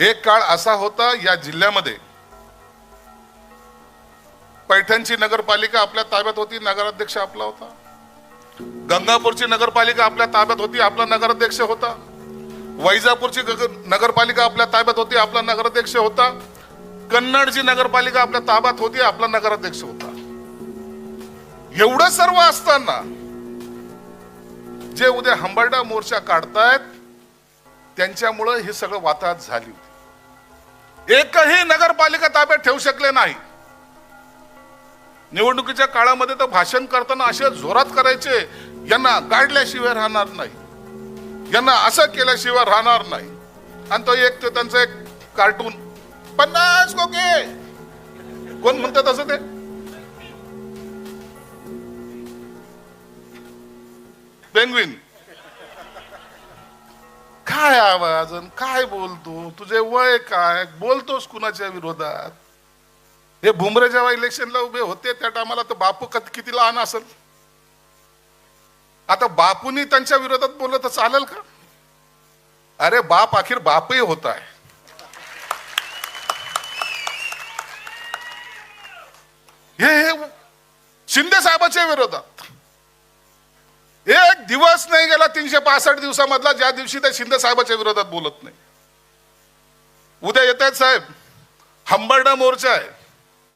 एक काळ असा होता या जिल्ह्यामध्ये. पैठणची नगरपालिका आपल्या ताब्यात होती नगराध्यक्ष आपला होता. गंगापूरची नगरपालिका आपल्या ताब्यात होती आपला नगराध्यक्ष होता. वैजापूरची नगरपालिका आपल्या ताब्यात होती आपला नगराध्यक्ष होता. कन्नडची नगरपालिका आपल्या ताब्यात होती आपला नगराध्यक्ष होता. एवढं सर्व असताना जे उद्या हंबरडा मोर्चा काढतायत त्यांच्यामुळं हे सगळं वाताहत झाली होती. एकही नगरपालिका ताब्यात ठेवू शकले नाही. निवडणुकीच्या काळामध्ये तर भाषण करताना असे जोरात करायचे यांना गाडल्याशिवाय राहणार नाही. यांना असं केल्याशिवाय राहणार नाही. आणि तो एक तो त्यांचा एक कार्टून. पन्नास कोके! कोण म्हणतात असं ते? पेंग्विन. काय आवाज आणि काय बोलतो? तुझे वय काय? बोलतोस कुणाच्या विरोधात? हे भुमरे जेव्हा इलेक्शनला उभे होते त्या टायमाला तर बापू कत किती लहान असेल? आता बापूनी त्यांच्या विरोधात बोललं तर चालेल का? अरे बाप अखेर बापही होत आहे. हे हे शिंदे साहेबाच्या विरोधात. एक दिवस नाही गेला तीनशे पासष्ट दिवसामधला ज्या दिवशी त्या शिंदे साहेबाच्या विरोधात बोलत नाही. उद्या येत आहेत साहेब. हंबरडा मोर्चा आहे.